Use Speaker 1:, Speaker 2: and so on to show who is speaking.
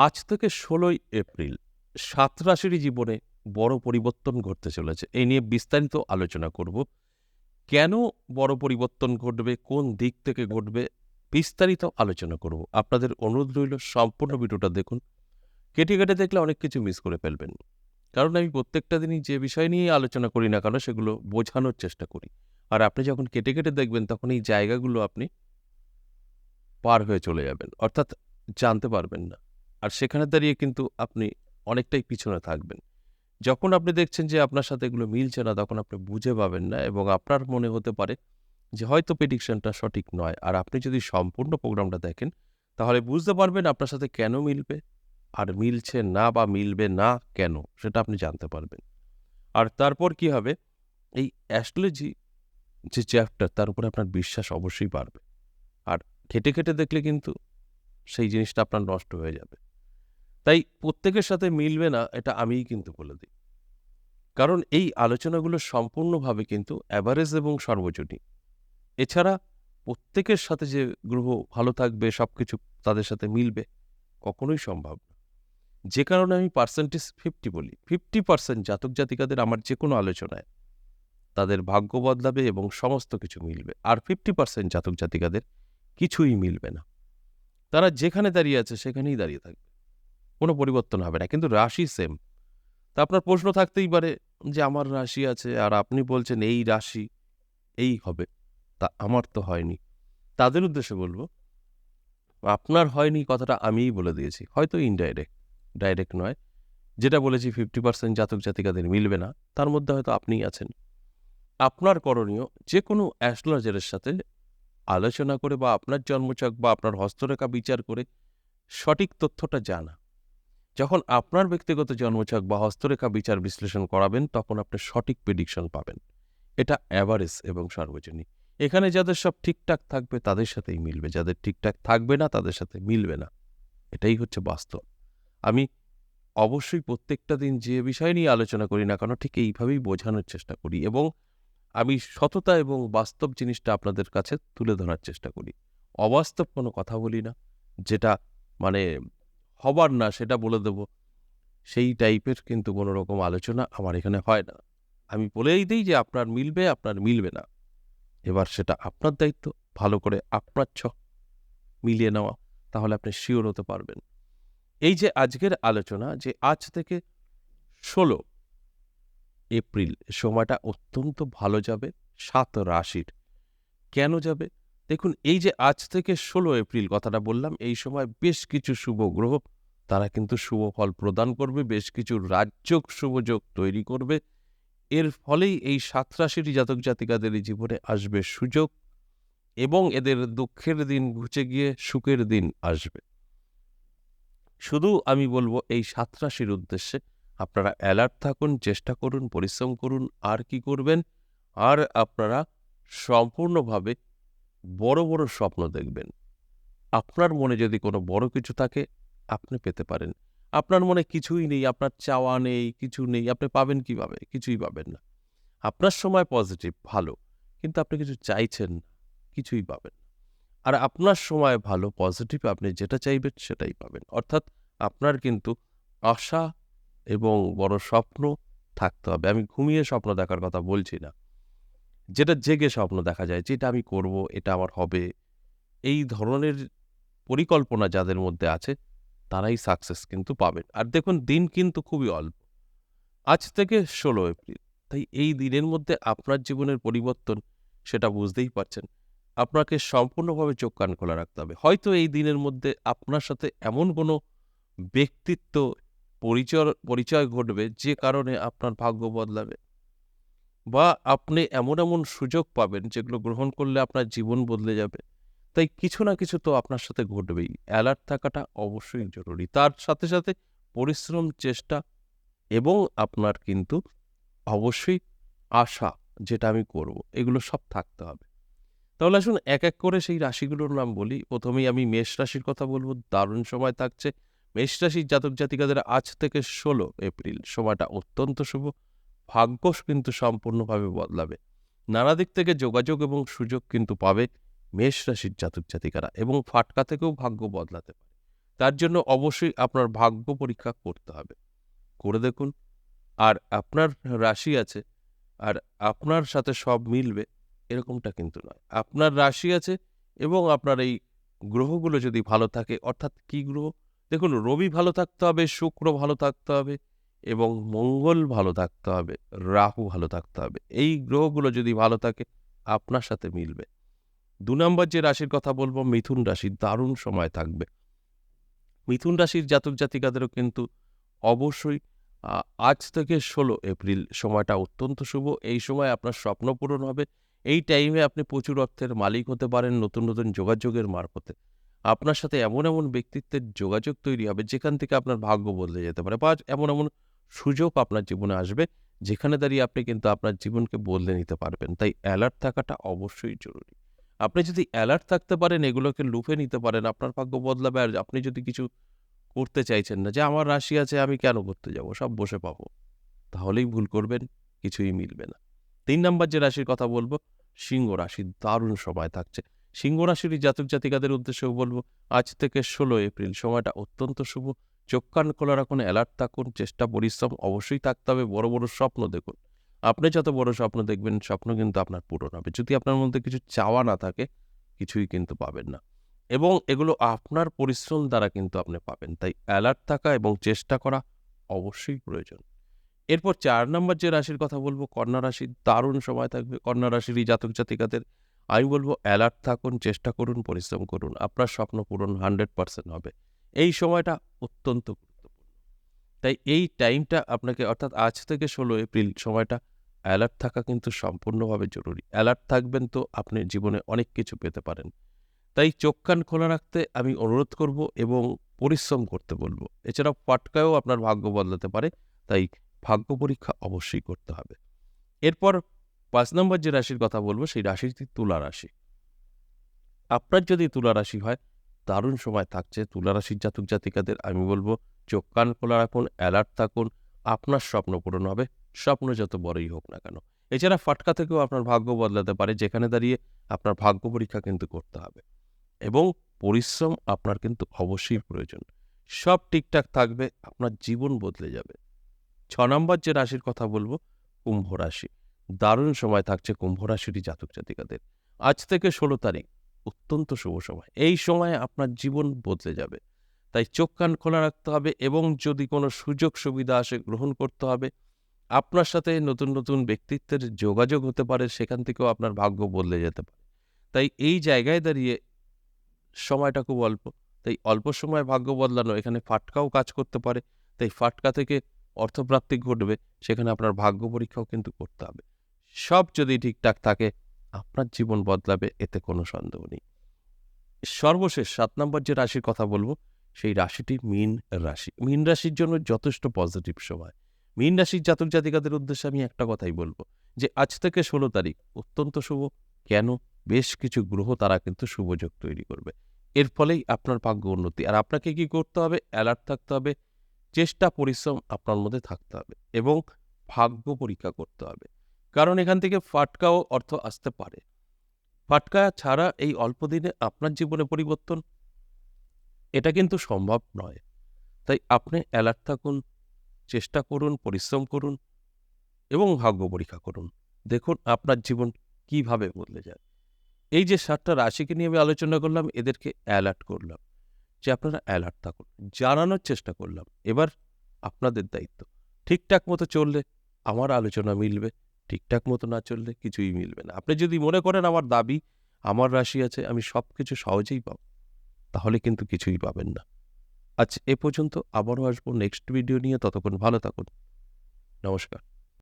Speaker 1: আজ থেকে ষোলোই এপ্রিল, সাত রাশিরই জীবনে বড় পরিবর্তন ঘটতে চলেছে। এই নিয়ে বিস্তারিত আলোচনা করব। কেন বড় পরিবর্তন ঘটবে? কোন দিক থেকে ঘটবে? বিস্তারিত আলোচনা করব। আপনাদের অনুরোধ রইল, সম্পূর্ণ ভিডিওটা দেখুন। কেটে কেটে দেখলে অনেক কিছু মিস করে ফেলবেন। কারণ আমি প্রত্যেকটা দিনই যে বিষয় নিয়ে আলোচনা করি না কেন, সেগুলো বোঝানোর চেষ্টা করি। আর আপনি যখন কেটে কেটে দেখবেন, তখন এই জায়গাগুলো আপনি পার হয়ে চলে যাবেন। অর্থাৎ জানতে পারবেন না। আর সেখানে দাঁড়িয়ে কিন্তু আপনি অনেকটাই পিছনে থাকবেন। যখন আপনি দেখছেন যে আপনার সাথে এগুলো মিলছে না, তখন আপনি বুঝে পাবেন না এবং আপনার মনে হতে পারে যে হয়তো প্রেডিকশনটা সঠিক নয়। আর আপনি যদি সম্পূর্ণ প্রোগ্রামটা দেখেন, তাহলে বুঝতে পারবেন আপনার সাথে কেন মিলবে, আর মিলছে না বা মিলবে না কেন, সেটা আপনি জানতে পারবেন। আর তারপর কি হবে? এই অ্যাস্ট্রোলজি যে চ্যাপ্টার তার উপরে আপনার বিশ্বাস অবশ্যই বাড়বে। আর খেটে খেটে দেখলে কিন্তু সেই জিনিসটা আপনার নষ্ট হয়ে যাবে। তাই প্রত্যেকের সাথে মিলবে না, এটা আমিই কিন্তু বলে দিই। কারণ এই আলোচনাগুলো সম্পূর্ণভাবে কিন্তু অ্যাভারেজ এবং সর্বজনীন। এছাড়া প্রত্যেকের সাথে যে গ্রহ ভালো থাকবে সব কিছু তাদের সাথে মিলবে, কখনোই সম্ভব যে কারণে আমি পার্সেন্টেজ ফিফটি বলি। ফিফটি পার্সেন্ট জাতক জাতিকাদের আমার যে কোনো আলোচনায় তাদের ভাগ্য বদলাবে এবং সমস্ত কিছু মিলবে। আর ফিফটি পার্সেন্ট জাতক জাতিকাদের কিছুই মিলবে না। তারা যেখানে দাঁড়িয়ে আছে, সেখানেই দাঁড়িয়ে থাকবে। কোনো পরিবর্তন হবে না। কিন্তু রাশি সেম তা আপনার প্রশ্ন থাকতেই পারে যে আমার রাশি আছে আর আপনি বলছেন এই রাশি, এই হবে। তা আমার তো হয়নি। তাদের উদ্দেশ্যে বলব, আপনার হয়নি কথাটা আমিই বলে দিয়েছি। হয়তো ইনডাইরেক্ট ডাইরেক্ট নয়। যেটা বলেছি ফিফটি পার্সেন্ট জাতক জাতিকাদের মিলবে না, তার মধ্যে হয়তো আপনিই আছেন। আপনার করণীয় যে কোনো অ্যাস্ট্রোলজারের সাথে আলোচনা করে বা আপনার জন্মচক বা আপনার হস্তরেখা বিচার করে সঠিক তথ্যটা জানা। যখন আপনার ব্যক্তিগত জন্মছক বা হস্তরেখা বিচার বিশ্লেষণ করাবেন, তখন আপনি সঠিক প্রেডিকশন পাবেন। এটা অ্যাভারেজ এবং সর্বজনীন। এখানে যাদের সব ঠিকঠাক থাকবে, তাদের সাথেই মিলবে। যাদের ঠিকঠাক থাকবে না, তাদের সাথে মিলবে না। এটাই হচ্ছে বাস্তব। আমি অবশ্যই প্রত্যেকটা দিন যে বিষয় নিয়ে আলোচনা করি না কেন, ঠিক এইভাবেই বোঝানোর চেষ্টা করি এবং আমি সততা এবং বাস্তব জিনিসটা আপনাদের কাছে তুলে ধরার চেষ্টা করি। অবাস্তব কোনো কথা বলি না, যেটা মানে হবার না, সেটা বলে দেব। সেই টাইপের কিন্তু কোনো রকম আলোচনা আমার এখানে হয় না। আমি বলেই দিই যে আপনার মিলবে আপনার মিলবে না। এবার সেটা আপনার দায়িত্ব। ভালো করে আপনার ছ, মিলিয়ে নেওয়া। তাহলে আপনি শিওর হতে পারবেন। এই যে আজকের আলোচনা, যে আজ থেকে ষোলো এপ্রিল, সময়টা অত্যন্ত ভালো যাবে, সাত রাশির। কেন যাবে? দেখুন, এই যে আজ থেকে ষোলো এপ্রিল কথাটা বললাম, এই সময় বেশ কিছু শুভ গ্রহ, তারা কিন্তু শুভ ফল প্রদান করবে, বেশ কিছু রাজ্যক শুভযোগ তৈরি করবে। এর ফলেই এই সাত রাশির জাতক জাতিকাদের জীবনে আসবে সুযোগ এবং এদের দুঃখের দিন ঘুচে গিয়ে সুখের দিন আসবে। শুধু আমি বলব এই সাত রাশির উদ্দেশ্যে আপনারা অ্যালার্ট থাকুন, চেষ্টা করুন, পরিশ্রম করুন, আর কি করবেন? আর আপনারা সম্পূর্ণভাবে বড় বড় স্বপ্ন দেখবেন। আপনার মনে যদি কোনো বড় কিছু থাকে, আপনি পেতে পারেন। আপনার মনে কিছুই নেই, আপনার চাওয়া নেই, কিছু নেই, আপনি পাবেন কীভাবে? কিছুই পাবেন না। আপনার সময় পজিটিভ ভালো, কিন্তু আপনি কিছু চাইছেন কিছুই পাবেন আর আপনার সময় ভালো পজিটিভ আপনি যেটা চাইবেন সেটাই পাবেন। অর্থাৎ আপনার কিন্তু আশা এবং বড় স্বপ্ন থাকতে হবে। আমি ঘুমিয়ে স্বপ্ন দেখার কথা বলছি না। যেটা জেগে স্বপ্ন দেখা যায় যেটা আমি করব, এটা আমার হবে। এই ধরনের পরিকল্পনা যাদের মধ্যে আছে, তারাই সাকসেস কিন্তু পাবেন। আর দেখুন, দিন কিন্তু খুবই অল্প। আজ থেকে ষোলো এপ্রিল। তাই এই দিনের মধ্যে আপনার জীবনের পরিবর্তন সেটা বুঝতেই পারছেন। আপনাকে সম্পূর্ণভাবে চোখ কান খোলা রাখতে হবে। হয়তো এই দিনের মধ্যে আপনার সাথে এমন কোনো ব্যক্তিত্ব পরিচয় পরিচয় ঘটবে যে কারণে আপনার ভাগ্য বদলাবে। বা আপনি এমন এমন সুযোগ পাবেন যেগুলো গ্রহণ করলে আপনার জীবন বদলে যাবে। তাই কিছু না কিছু তো আপনার সাথে ঘটবেই। অ্যালার্ট থাকাটা অবশ্যই জরুরি। তার সাথে সাথে পরিশ্রম, চেষ্টা এবং আপনার কিন্তু অবশ্যই আশা যেটা আমি করব, এগুলো সব থাকতে হবে। তাহলে আসুন এক এক করে সেই রাশিগুলোর নাম বলি। প্রথমেই আমি মেষ রাশির কথা বলব। দারুণ সময় থাকছে। মেষ রাশির জাতক জাতিকাদের আজ থেকে ষোলো এপ্রিল। সময়টা অত্যন্ত শুভ। ভাগ্য কিন্তু সম্পূর্ণভাবে বদলাবে। নানা দিক থেকে যোগাযোগ এবং সুযোগ কিন্তু পাবে মেষ রাশির জাতক জাতিকারা এবং ফাটকা থেকেও ভাগ্য বদলাতে পারে। তার জন্য অবশ্যই আপনার ভাগ্য পরীক্ষা করতে হবে। করে দেখুন, আর আপনার রাশি আছে, আর আপনার সাথে সব মিলবে, এরকমটা কিন্তু নয়। আপনার রাশি আছে এবং আপনার এই গ্রহগুলো যদি ভালো থাকে, অর্থাৎ কি গ্রহ? দেখুন, রবি ভালো থাকতে হবে, শুক্র ভালো থাকতে হবে এবং মঙ্গল ভালো থাকতে হবে, রাহু ভালো থাকতে হবে। এই গ্রহগুলো যদি ভালো থাকে, আপনার সাথে মিলবে। দু নম্বর যে রাশির কথা বলব, মিথুন রাশি দারুণ সময় থাকবে। মিথুন রাশির জাতক জাতিকাদেরও কিন্তু অবশ্যই আজ থেকে ষোলো এপ্রিল সময়টা অত্যন্ত শুভ। এই সময় আপনার স্বপ্ন পূরণ হবে। এই টাইমে আপনি প্রচুর অর্থের মালিক হতে পারেন, নতুন নতুন যোগাযোগের মারফতে। আপনার সাথে এমন এমন ব্যক্তিত্বের যোগাযোগ তৈরি হবে, যেখান থেকে আপনার ভাগ্য বদলে যেতে পারে বা এমন এমন সুযোগ আপনার জীবনে আসবে, যেখানে দাঁড়িয়ে আপনি কিন্তু আপনার জীবনকে বদলে নিতে পারবেন। তাই অ্যালার্ট থাকাটা অবশ্যই জরুরি। আপনি যদি অ্যালার্ট থাকতে পারেন, এগুলোকে লুফে নিতে পারেন, আপনার ভাগ্য বদলাবে। আর আপনি যদি কিছু করতে চাইছেন না, যে আমার রাশি আছে, আমি কেন করতে যাব? সব বসে পাবো। তাহলেই ভুল করবেন, কিছুই মিলবে না। তিন নম্বর যে রাশির কথা বলব, সিংহ রাশি, দারুণ সময় থাকছে। সিংহ রাশির জাতক জাতিকাদের উদ্দেশ্যেও বলব, আজ থেকে ষোলো এপ্রিল, সময়টা অত্যন্ত শুভ। চোখ কান খোলা রাখুন অ্যালার্ট থাকুন, চেষ্টা, পরিশ্রম অবশ্যই থাকতে হবে। বড় বড় স্বপ্ন দেখুন। আপনি যত বড় স্বপ্ন দেখবেন, স্বপ্ন কিন্তু আপনার পূরণ হবে। যদি আপনার মধ্যে কিছু চাওয়া না থাকে, কিছুই কিন্তু পাবেন না। এবং এগুলো আপনার পরিশ্রম দ্বারা কিন্তু আপনি পাবেন। তাই অ্যালার্ট থাকা এবং চেষ্টা করা অবশ্যই প্রয়োজন। এরপর চার নম্বর যে রাশির কথা বলব, কন্যা রাশি দারুণ সময় থাকবে। কন্যা রাশির এই জাতক জাতিকাদের, আমি বলব অ্যালার্ট থাকুন, চেষ্টা করুন, পরিশ্রম করুন। আপনার স্বপ্ন পূরণ হান্ড্রেড পার্সেন্ট হবে। এই সময়টা অত্যন্ত তাই এই টাইমটা আপনাকে, অর্থাৎ আজ থেকে ষোলো এপ্রিল সময়টা, অ্যালার্ট থাকা কিন্তু সম্পূর্ণভাবে জরুরি। অ্যালার্ট থাকবেন তো আপনি জীবনে অনেক কিছু পেতে পারেন। তাই চোখ কান খোলা রাখতে আমি অনুরোধ করব এবং পরিশ্রম করতে বলব। এছাড়াও পাটকায়ও আপনার ভাগ্য বদলাতে পারে, তাই ভাগ্য পরীক্ষা অবশ্যই করতে হবে। এরপর পাঁচ নম্বর যে রাশির কথা বলব, সেই রাশিটি তুলা রাশি। আপনার যদি তুলা রাশি হয় দারুণ সময় থাকছে। তুলা রাশির জাতক জাতিকাদের আমি বলব, চোখ কান খোলা রাখুন অ্যালার্ট থাকুন। আপনার স্বপ্ন পূরণ হবে, স্বপ্ন যত বড়ই হোক না কেন। এছাড়া ফাটকা থেকেও আপনার ভাগ্য বদলাতে পারে, যেখানে দাঁড়িয়ে আপনার ভাগ্য পরীক্ষা কিন্তু করতে হবে। এবং পরিশ্রম আপনার কিন্তু অবশ্যই প্রয়োজন। সব ঠিকঠাক থাকবে, আপনার জীবন বদলে যাবে। ছ নম্বর যে রাশির কথা বলব, কুম্ভ রাশি। দারুণ সময় থাকছে কুম্ভ রাশিরই জাতক জাতিকাদের। আজ থেকে ষোলো তারিখ। অত্যন্ত শুভ সময়। এই সময়ে আপনার জীবন বদলে যাবে। তাই চোখ কান খোলা রাখতে হবে এবং যদি কোনো সুযোগ সুবিধা আসে গ্রহণ করতে হবে। আপনার সাথে নতুন নতুন ব্যক্তিত্বের যোগাযোগ হতে পারে, সেখান থেকেও আপনার ভাগ্য বদলে যেতে পারে। তাই এই জায়গায় দাঁড়িয়ে সময়টা খুব অল্প। তাই অল্প সময় ভাগ্য বদলানো, এখানে ফাটকাও কাজ করতে পারে। তাই ফাটকা থেকে অর্থপ্রাপ্তি ঘটবে, সেখানে আপনার ভাগ্য পরীক্ষাও কিন্তু করতে হবে। সব যদি ঠিকঠাক থাকে আপনার জীবন বদলাবে, এতে কোনো সন্দেহ নেই। সর্বশেষ সাত নম্বর যে রাশির কথা বলব, সেই রাশিটি মীন রাশি। মীন রাশির জন্য যথেষ্ট পজিটিভ সময়। মীন রাশির জাতক জাতিকাদের উদ্দেশ্যে আমি একটা কথাই বলব যে, আজ থেকে ষোলো তারিখ অত্যন্ত শুভ। কেন? বেশ কিছু গ্রহ তারা কিন্তু শুভযোগ তৈরি করবে। এর ফলেই আপনার ভাগ্য উন্নতি। আর আপনাকে কি করতে হবে? অ্যালার্ট থাকতে হবে। চেষ্টা, পরিশ্রম আপনার মধ্যে থাকতে হবে এবং ভাগ্য পরীক্ষা করতে হবে। কারণ এখান থেকে ফাটকাও অর্থ আসতে পারে। ফাটকা ছাড়া এই অল্প দিনে আপনার জীবনে পরিবর্তন? এটা কিন্তু সম্ভব নয়। তাই আপনি অ্যালার্ট থাকুন, চেষ্টা করুন, পরিশ্রম করুন এবং ভাগ্য পরীক্ষা করুন। দেখুন আপনার জীবন কীভাবে বদলে যায়। এই যে সাতটা রাশিকে নিয়ে আমি আলোচনা করলাম, এদেরকে অ্যালার্ট করলাম। যে আপনারা অ্যালার্ট থাকুন, জানানোর চেষ্টা করলাম। এবার আপনাদের দায়িত্ব। ঠিকঠাক মতো চললে আমার আলোচনা মিলবে। ঠিকঠাক মতো না চললে কিছুই মিলবে না। আপনি যদি মনে করেন আমার দাবি, আমার রাশি আছে, আমি সব কিছু সহজেই পাব, তাহলে কিন্তু কিছুই পাবেন না। আচ্ছা এ পর্যন্ত আবারও আসব নেক্সট ভিডিও নিয়ে। ততক্ষণ ভালো থাকুন। নমস্কার।